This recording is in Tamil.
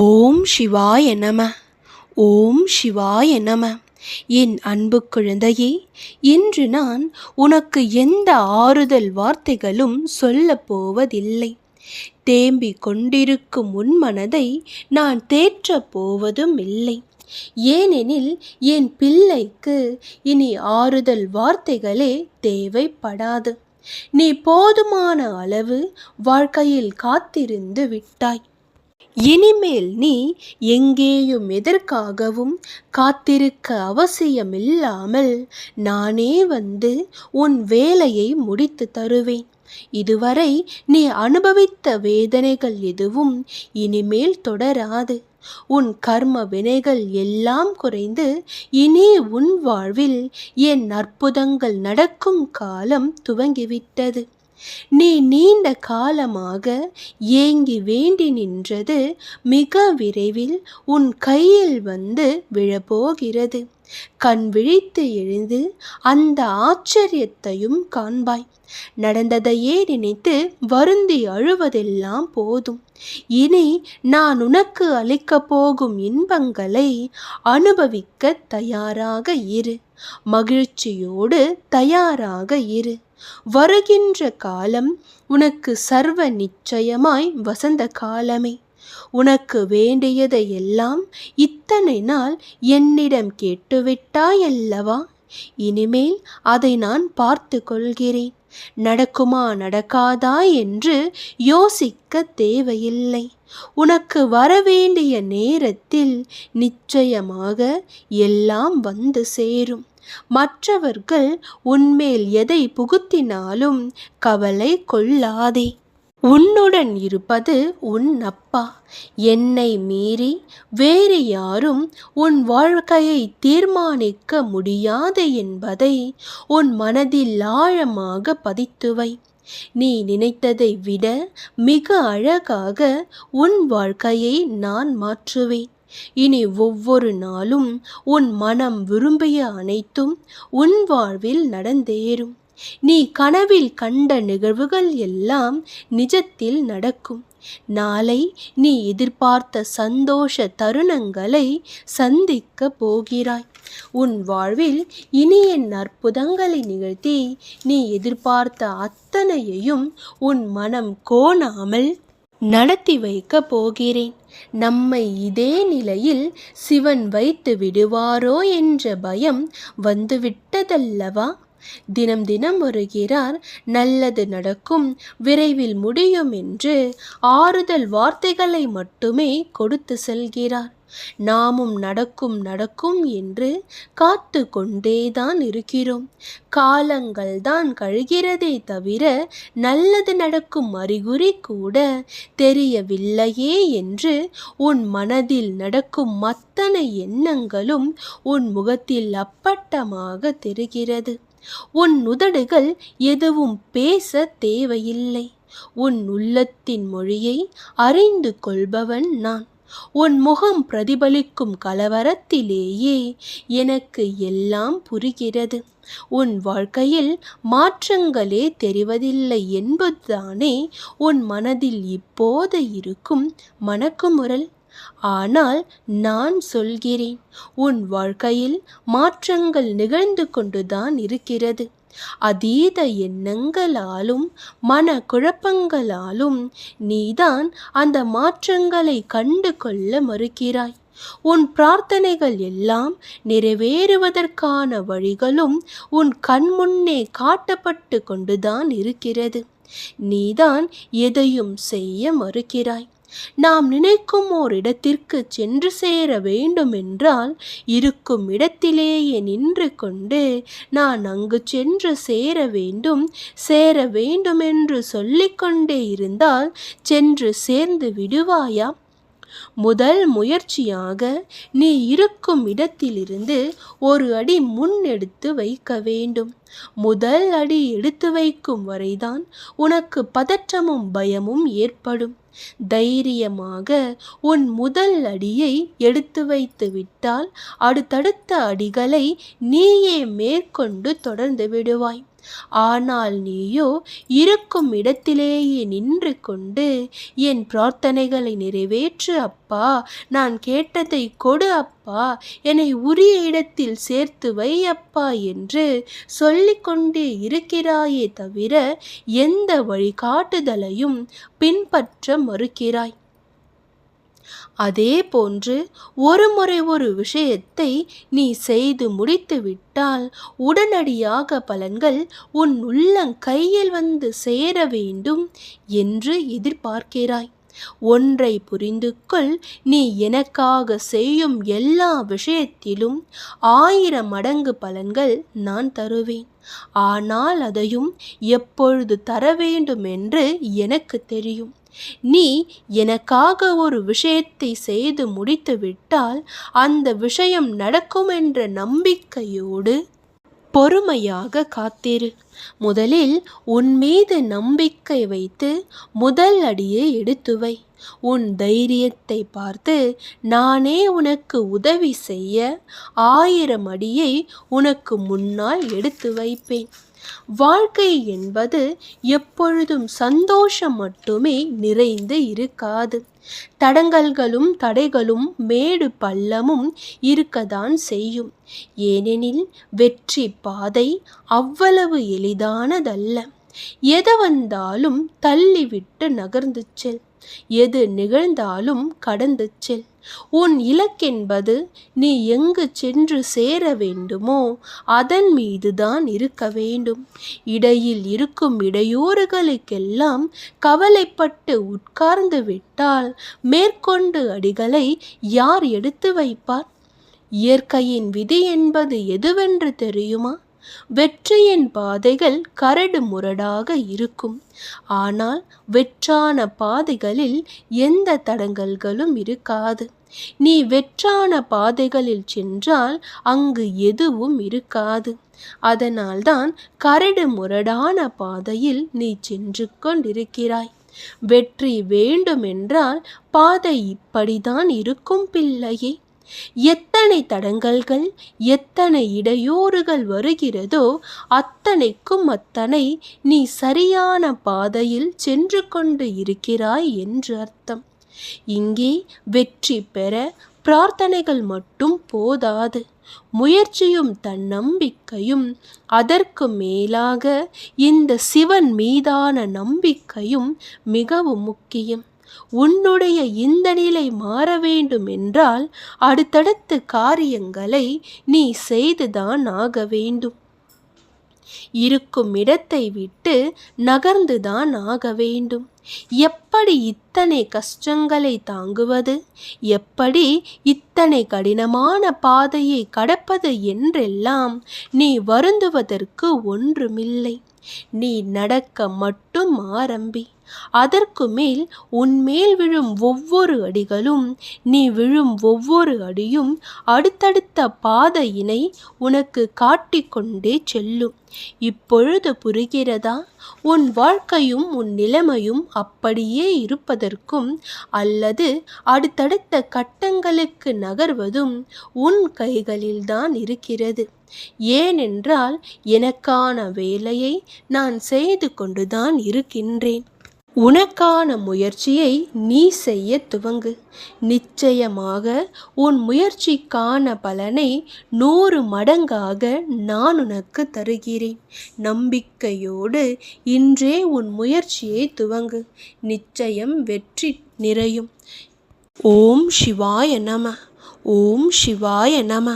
ஓம் சிவாய நம ஓம் சிவாய நம. என் அன்பு குழந்தையே இன்று நான் உனக்கு எந்த ஆறுதல் வார்த்தைகளும் சொல்லப் போவதில்லை. தேம்பிக் கொண்டிருக்கும் உன் மனதை நான் தேற்றப் போவதும் இல்லை. ஏனெனில் என் பிள்ளைக்கு இனி ஆறுதல் வார்த்தைகளே தேவைப்படாது. நீ போதுமான அளவு வாழ்க்கையில் காத்திருந்து விட்டாய். இனிமேல் நீ எங்கேயும் எதற்காகவும் காத்திருக்க அவசியமில்லாமல் நானே வந்து உன் வேலையை முடித்து தருவேன். இதுவரை நீ அனுபவித்த வேதனைகள் எதுவும் இனிமேல் தொடராது. உன் கர்ம வினைகள் எல்லாம் குறைந்து இனி உன் வாழ்வில் என் அற்புதங்கள் நடக்கும் காலம் துவங்கிவிட்டது. நீ நீண்ட காலமாக ஏங்கி வேண்டி நின்றது மிக விரைவில் உன் கையில் வந்து விழப்போகிறது. கண் விழித்து எழுந்து அந்த ஆச்சரியத்தையும் காண்பாய். நடந்ததையே நினைத்து வருந்தி அழுவதெல்லாம் போதும். இனி நான் உனக்கு அளிக்கப் போகும் இன்பங்களை அனுபவிக்க தயாராக இரு. மகிழ்ச்சியோடு தயாராக இரு. வருகின்ற காலம் உனக்கு சர்வ நிச்சயமாய் வசந்த காலமே. உனக்கு வேண்டியதை எல்லாம் இத்தனை நாள் என்னிடம் கேட்டுவிட்டாயல்லவா? இனிமேல் அதை நான் பார்த்து கொள்கிறேன். நடக்குமா நடக்காதா என்று யோசிக்க தேவையில்லை. உனக்கு வரவேண்டிய நேரத்தில் நிச்சயமாக எல்லாம் வந்து சேரும். மற்றவர்கள் உன்மேல் எதை புகுத்தினாலும் கவலை கொள்ளாதே. உன்னுடன் இருப்பது உன் அப்பா. என்னை மீறி வேறு யாரும் உன் வாழ்க்கையை தீர்மானிக்க முடியாது என்பதை உன் மனதில் ஆழமாக பதித்துவை நீ நினைத்ததை விட மிக அழகாக உன் வாழ்க்கையை நான் மாற்றுவேன். இனி ஒவ்வொரு நாளும் உன் மனம் விரும்பிய அனைத்தும் உன் வாழ்வில் நடந்தேறும். நீ கனவில் கண்ட நிகழ்வுகள் எல்லாம் நிஜத்தில் நடக்கும். நாளை நீ எதிர்பார்த்த சந்தோஷ தருணங்களை சந்திக்க போகிறாய். உன் வாழ்வில் இனிய நற்புதங்களை அற்புதங்களை நிகழ்த்தி நீ எதிர்பார்த்த அத்தனையையும் உன் மனம் கோணாமல் நடத்தி வைக்க போகிறேன். நம்மை இதே நிலையில் சிவன் வைத்து விடுவாரோ என்ற பயம் வந்துவிட்டதல்லவா? தினம் தினம் வருகிறார் நல்லது நடக்கும் விரைவில் முடியும் என்று ஆறுதல் வார்த்தைகளை மட்டுமே கொடுத்து செல்கிறார். நாமும் நடக்கும் நடக்கும் என்று காத்து கொண்டேதான் இருக்கிறோம். காலங்கள் தான் கழுகிறதே தவிர நல்லது நடக்கும் அறிகுறி கூட தெரியவில்லையே என்று உன் மனதில் நடக்கும் அத்தனை எண்ணங்களும் உன் முகத்தில் அப்பட்டமாக தெரிகிறது. உன் உதடுகள் எதுவும் பேச தேவையில்லை. உன் உள்ளத்தின் மொழியை அறிந்து கொள்பவன் நான். உன் முகம் பிரதிபலிக்கும் கலவரத்திலேயே எனக்கு எல்லாம் புரிகிறது. உன் வாழ்க்கையில் மாற்றங்களே தெரிவதில்லை என்பதுதானே உன் மனதில் இப்போது இருக்கும் மணக்குமுறல் ஆனால் நான் சொல்கிறேன் உன் வாழ்க்கையில் மாற்றங்கள் நிகழ்ந்து கொண்டுதான் இருக்கிறது. அதீத எண்ணங்களாலும் மன குழப்பங்களாலும் நீதான் அந்த மாற்றங்களை கண்டு கொள்ள மறுக்கிறாய். உன் பிரார்த்தனைகள் எல்லாம் நிறைவேறுவதற்கான வழிகளும் உன் கண்முன்னே காட்டப்பட்டு கொண்டுதான் இருக்கிறது. நீதான் எதையும் செய்ய மறுக்கிறாய். நாம் நினைக்கும் ஓர் இடத்திற்கு சென்று சேர வேண்டுமென்றால் இருக்கும் இடத்திலேயே நின்று கொண்டு நான் அங்கு சென்று சேர வேண்டும் சேர வேண்டுமென்று சொல்லிக்கொண்டே இருந்தால் சென்று சேர்ந்து விடுவாயா? முதல் முயற்சியாக நீ இருக்கும் இடத்திலிருந்து ஒரு அடி முன் எடுத்து வைக்க வேண்டும். முதல் அடி எடுத்து வைக்கும் வரைதான் உனக்கு பதற்றமும் பயமும் ஏற்படும். தைரியமாக உன் முதல் அடியை எடுத்து வைத்து விட்டால் அடுத்தடுத்த அடிகளை நீயே மேற்கொண்டு தொடர்ந்து விடுவாய். ஆனால் நீயோ இருக்கும் இடத்திலேயே நின்று கொண்டு என் பிரார்த்தனைகளை நிறைவேற்று அப்பா நான் கேட்டதை கொடு அப்பா என்னை உரிய இடத்தில் சேர்த்து வை அப்பா என்று சொல்லிக்கொண்டே இருக்கிறாயே தவிர எந்த வழிகாட்டுதலையும் பின்பற்ற மறுக்கிறாய். அதே போன்று ஒரு முறை ஒரு விஷயத்தை நீ செய்து முடித்துவிட்டால் உடனடியாக பலன்கள் உன் உள்ளங்கையில் வந்து சேர வேண்டும் என்று எதிர்பார்க்கிறாய். ஒன்றை புரிந்து கொள் நீ எனக்காக செய்யும் எல்லா விஷயத்திலும் ஆயிரம் மடங்கு பலன்கள் நான் தருவேன். ஆனால் அதையும் எப்பொழுது தர வேண்டும் என்று எனக்கு தெரியும். நீ எனக்காக ஒரு விஷயத்தை செய்து முடித்துவிட்டால் அந்த விஷயம் நடக்கும் என்ற நம்பிக்கையோடு பொறுமையாக காத்திரு. முதலில் உன் மீது நம்பிக்கை வைத்து முதல் அடியை எடுத்து வை. உன் தைரியத்தை பார்த்து நானே உனக்கு உதவி செய்ய ஆயிரம் அடியை உனக்கு முன்னால் எடுத்து வைப்பேன். வாழ்க்கை என்பது எப்பொழுதும் சந்தோஷம் மட்டுமே நிறைந்து இருக்காது. தடங்கல்களும் தடைகளும் மேடு பள்ளமும் இருக்கத்தான் செய்யும். ஏனெனில் வெற்றி பாதை அவ்வளவு எளிதானதல்ல. எது வந்தாலும் தள்ளிவிட்டு நகர்ந்து செல். எது நிகழ்ந்தாலும் கடந்து செல். உன் இலக்கென்பது நீ எங்கு சென்று சேர வேண்டுமோ அதன் மீதுதான் இருக்க வேண்டும். இடையில் இருக்கும் இடையூறுகளுக்கெல்லாம் கவலைப்பட்டு உட்கார்ந்து விட்டால் மேற்கொண்டு அடிகளை யார் எடுத்து வைப்பார்? இயற்கையின் விதி என்பது எதுவென்று தெரியுமா? வெற்றியின் பாதைகள் கரடு முரடாக இருக்கும். ஆனால் வெற்றான பாதைகளில் எந்த தடங்கல்களும் இருக்காது. நீ வெற்றான பாதைகளில் சென்றால் அங்கு எதுவும் இருக்காது. அதனால்தான் கரடு முரடான பாதையில் நீ சென்று கொண்டிருக்கிறாய். வெற்றி வேண்டுமென்றால் பாதை இப்படிதான் இருக்கும் பிள்ளையே. எத்தனை தடங்கல்கள் எத்தனை இடையூறுகள் வருகிறதோ அத்தனைக்கும் அத்தனை நீ சரியான பாதையில் சென்று கொண்டு இருக்கிறாய் என்று அர்த்தம். இங்கே வெற்றி பெற பிரார்த்தனைகள் மட்டும் போதாது. முயற்சியும் தன்னம்பிக்கையும் அதற்கு மேலாக இந்த சிவன் மீதான நம்பிக்கையும் மிகவும் முக்கியம். உன்னுடைய இந்த நிலை மாற வேண்டும் என்றால் அடுத்தடுத்த காரியங்களை நீ செய்துதான் ஆக வேண்டும். இருக்கும் இடத்தை விட்டு நகர்ந்துதான் ஆக வேண்டும். எப்படி இத்தனை கஷ்டங்களை தாங்குவது? எப்படி இத்தனை கடினமான பாதையை கடப்பது என்றெல்லாம் நீ வருந்துவதற்கு ஒன்றுமில்லை. நீ நடக்க மட்டும் ஆரம்பி. அதற்கு மேல் உன்மேல் விழும் ஒவ்வொரு அடிகளும் நீ விழும் ஒவ்வொரு அடியும் அடுத்தடுத்த பாதையினை உனக்கு காட்டிக்கொண்டே செல்லும். இப்பொழுது புரிகிறதா? உன் வாழ்க்கையும் உன் நிலைமையும் அப்படியே இருப்பதற்கும் அல்லது அடுத்தடுத்த கட்டங்களுக்கு நகர்வதும் உன் கைகளில்தான் இருக்கிறது. ஏனென்றால் எனக்கான வேலையை நான் செய்து கொண்டுதான் இருக்கின்றேன். உனக்கான முயற்சியை நீ செய்ய துவங்கு. நிச்சயமாக உன் முயற்சிக்கான பலனை நூறு மடங்காக நான் உனக்கு தருகிறேன். நம்பிக்கையோடு இன்றே உன் முயற்சியை துவங்கு. நிச்சயம் வெற்றி நிறையும். ஓம் சிவாய நம. ஓம் சிவாய நம.